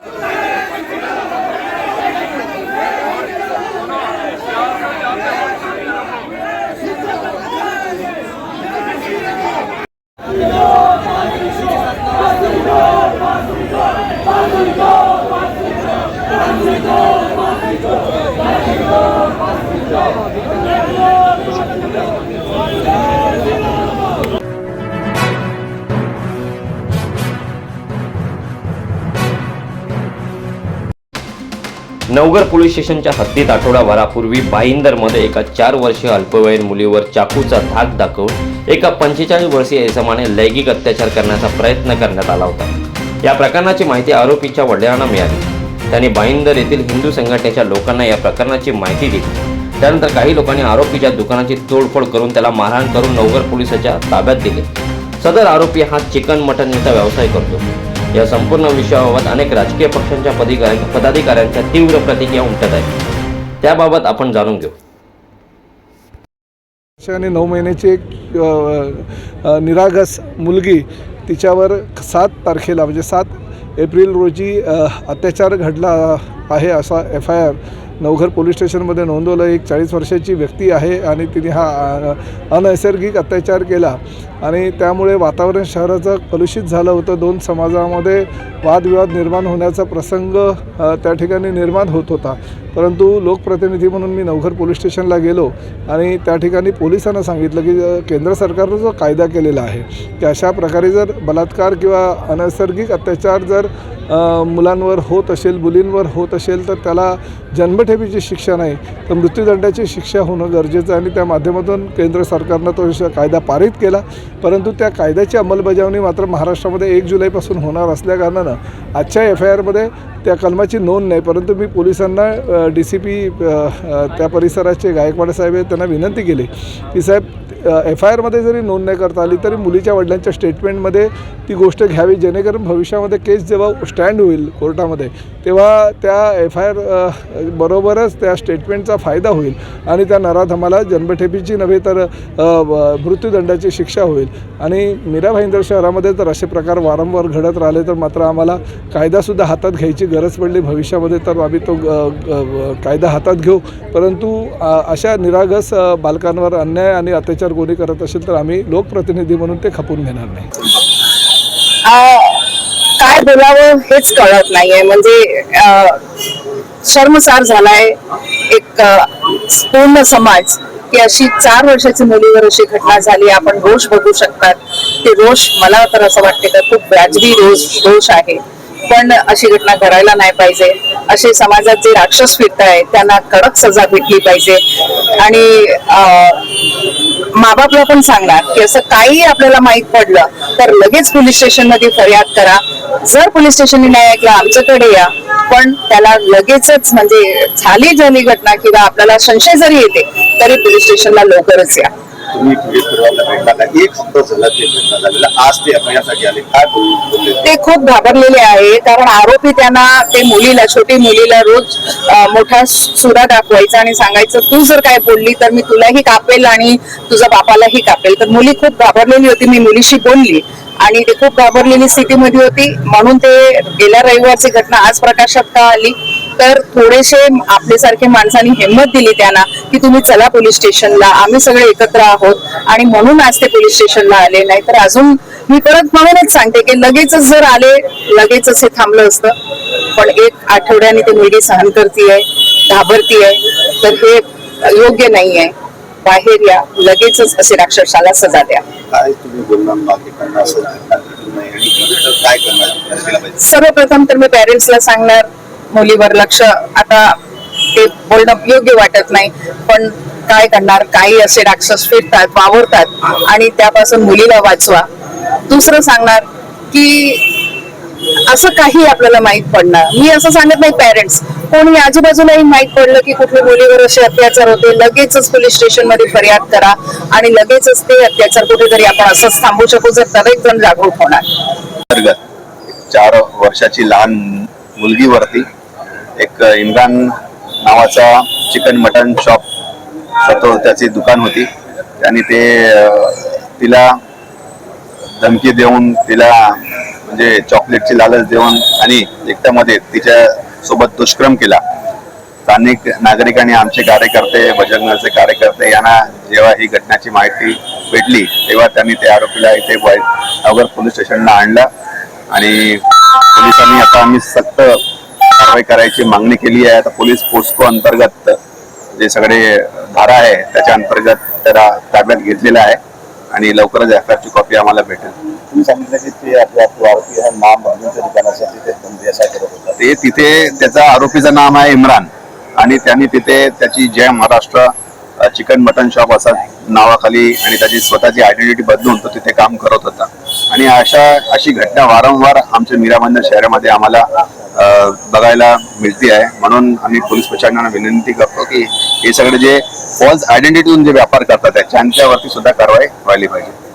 Yeah. नवगर police स्टेशनच्या हद्दीत आठवडाभरापूर्वी बाईंदरमध्ये एका चार वर्षीय अल्पवयीन मुलीवर चाकूचा धाक दाखवून एका पंचेचाळीस वर्षीय इसमाने लैंगिक अत्याचार करण्याचा प्रयत्न करण्यात आला होता. या प्रकरणाची माहिती आरोपीच्या वडिलांना मिळाली. त्यांनी बाईंदर येथील हिंदू संघटनेच्या लोकांना या प्रकरणाची माहिती दिली. त्यानंतर काही लोकांनी आरोपीच्या दुकानाची तोडफोड करून त्याला मारहाण करून नवगर पोलिसाच्या ताब्यात दिले. सदर आरोपी हा चिकन मटनचा व्यवसाय करतो. या संपूर्ण विषयाबाबत अनेक राजकीय पक्षांच्या पदिका- पदाधिकाऱ्यांच्या तीव्र प्रतिक्रिया उमटत आहेत. त्याबाबत आपण जाणून घेऊ. आणि नऊ महिन्याची एक निरागस मुलगी तिच्यावर सात तारखेला म्हणजे सात एप्रिल रोजी अत्याचार घडला आहे असा F I R Navghar police स्टेशनमध्ये नोंदवलं एक चाळीस वर्षाची व्यक्ती आहे आणि तिने हा अनैसर्गिक अत्याचार केला. आणि त्यामुळे वातावरण शहराचं कलुषित झालं होतं. दोन समाजामध्ये वादविवाद निर्माण होण्याचा प्रसंग त्या ठिकाणी निर्माण होत होता. परंतु लोकप्रतिनिधी म्हणून मी नवघर पोलीस स्टेशनला गेलो आणि त्या ठिकाणी पोलिसांना सांगितलं की केंद्र सरकारनं जो कायदा केलेला आहे की अशा प्रकारे जर बलात्कार किंवा अनैसर्गिक अत्याचार जर मुलांवर होत असेल मुलींवर होत असेल तर त्याला जन्म जन्मठेपीची शिक्षा नाही तर मृत्यूदंडाची शिक्षा होणं गरजेचं आहे आणि त्या माध्यमातून केंद्र सरकारनं तो कायदा पारित केला. परंतु त्या कायद्याची अंमलबजावणी मात्र महाराष्ट्रामध्ये एक जुलैपासून होणार असल्याकारणानं आजच्या एफ आय आरमध्ये त्या कलमाची नोंद नाही. परंतु मी पोलिसांना डी सी पी त्या परिसराचे गायकवाड साहेब आहेत त्यांना विनंती केली की साहेब एफ आय आरमध्ये जरी नोंद नाही करता आली तरी मुलीच्या वडिलांच्या स्टेटमेंटमध्ये ती गोष्ट घ्यावी जेणेकरून भविष्यामध्ये केस जेव्हा स्टँड होईल कोर्टामध्ये तेव्हा त्या एफ आय आर बरोबरच त्या स्टेटमेंटचा फायदा होईल आणि त्या नराधमाला जन्मठेपीची नव्हे तर मृत्यूदंडाची शिक्षा होईल. आणि मीरा भाईंदर शहरामध्ये जर असे प्रकार वारंवार घडत राहिले तर मात्र आम्हाला कायदासुद्धा हातात घ्यायची गरज पडली. भविष्यामध्ये तर आम्ही तो ग- कायदा हातात घेऊ. परंतु अशा निरागस बालकांवर अन्याय आणि अत्याचार कोणी करत असेल तर आम्ही लोकप्रतिनिधी म्हणून ते खपून घेणार नाही. काय बोलावं हेच कळत नाहीये. म्हणजे शर्मसार झालाय एक पूर्ण समाज की अशी चार वर्षाची मुलीवर अशी घटना झाली. आपण रोष बघू शकतात. ते रोष मला तर असं वाटते का खूप व्याजबी रोष रोष आहे. पण अशी घटना करायला नाही पाहिजे. असे समाजात जे राक्षस फिरत आहेत त्यांना कडक सजा भेटली पाहिजे. आणि माबापला पण सांगणार की असं काही आपल्याला माहीत पडलं तर लगेच पोलीस स्टेशनमध्ये फरियाद करा. जर पोलीस स्टेशनने नाही ऐकलं आमच्याकडे या. पण त्याला लगेचच म्हणजे झाली झाली घटना किंवा आपल्याला संशय जरी येते तरी पोलीस स्टेशनला लवकरच या. तुम्ही एक हप्ता झाला ते झालेला आज ते आपण आले. काय बोलले. ते खूप घाबरलेले आहे कारण आरोपी त्यांना ते मुलीला छोटी मुलीला रोज मोठा सुरा दाखवायचा आणि सांगायचं तू जर काय बोलली तर मी तुलाही कापेल आणि तुझ्या बापालाही कापेल. तर मुली खूप घाबरलेली होती मी मुलीशी बोलली. आणि ते खूप घाबरलेली स्थितीमध्ये होती. म्हणून ते गेल्या रविवारची घटना आज प्रकाशात का आली? तर थोडेसे आपल्यासारखे माणसांनी हिंमत दिली त्यांना की तुम्ही चला पोलीस स्टेशनला आम्ही सगळे एकत्र आहोत आणि म्हणून आज ते पोलीस स्टेशनला आले. नाही तर अजून मी परत म्हणूनच सांगते की लगेचच जर आले लगेचच हे थांबलं असतं. पण एक आठवड्याने ती मुलगी सहन करतीये घाबरतीये तर हे योग्य नाहीये. बाहेर या लगेचच असे राक्षसाला सजा द्या. सर्वप्रथम तर मी पॅरेंट्सला सांगणार मुलीवर लक्ष आता ते बोलणं योग्य वाटत नाही पण काय करणार? काही असे राक्षस फिरतात वावरतात आणि त्यापासून मुलीला वाचवा. दुसरं सांगणार की असं काही आपल्याला माहीत पडणार. मी असं सांगत नाही पॅरेंट्स कोणी आजूबाजूलाही माहीत पडलं की कुठल्या मुलीवर असे अत्याचार होते लगेचच पोलीस स्टेशनमध्ये फरियाद करा आणि लगेचच ते अत्याचार कुठेतरी आपण असंच थांबू शकू जर तरीच जण जागरूक होणार. चार वर्षाची लहान मुलगीवरती एक इम्रान नावाचा चिकन मटन शॉप तो त्याची दुकान होती. आणि ते तिला धमकी देऊन तिला म्हणजे चॉकलेटची लालच देऊन आणि एकट्यामध्ये तिच्या सोबत दुष्कर्म केला. स्थानिक नागरिक आणि आमचे कार्यकर्ते बजरंगचे कार्यकर्ते यांना जेव्हा ही घटनेची माहिती भेटली तेव्हा त्यांनी त्या आरोपीला इथे नगर पोलीस स्टेशनला आणलं आणि पोलिसांनी आता आम्ही सक्त कारवाई करायची मागणी केली आहे. आता पोलीस पोस्को अंतर्गत जे सगळे धारा आहे त्याच्या अंतर्गत त्याला ताब्यात घेतलेला आहे आणि लवकरच एफ ची कॉपी आम्हाला भेटेल. तुम्ही सांगितलं की ते आरोपी हा नाम दुकानासाठी ते असा करत होता. ते तिथे त्याचा आरोपीचं नाव आहे इम्रान आणि त्यांनी तिथे त्याची Jai Maharashtra chicken mutton shop असा नावाखाली आणि त्याची स्वतःची आयडेंटिटी बदलून तो तिथे काम करत होता. आणि अशा अशी घटना वारंवार आमच्या मीराबंदर शहरामध्ये आम्हाला बघायला मिळते आहे म्हणून आम्ही पोलीस प्रशासनाला विनंती करतो की हे सगळे जे फॉल्स आयडेंटिटीतून जे व्यापार करतात त्यांच्यावरती सुद्धा कारवाई व्हायला पाहिजे.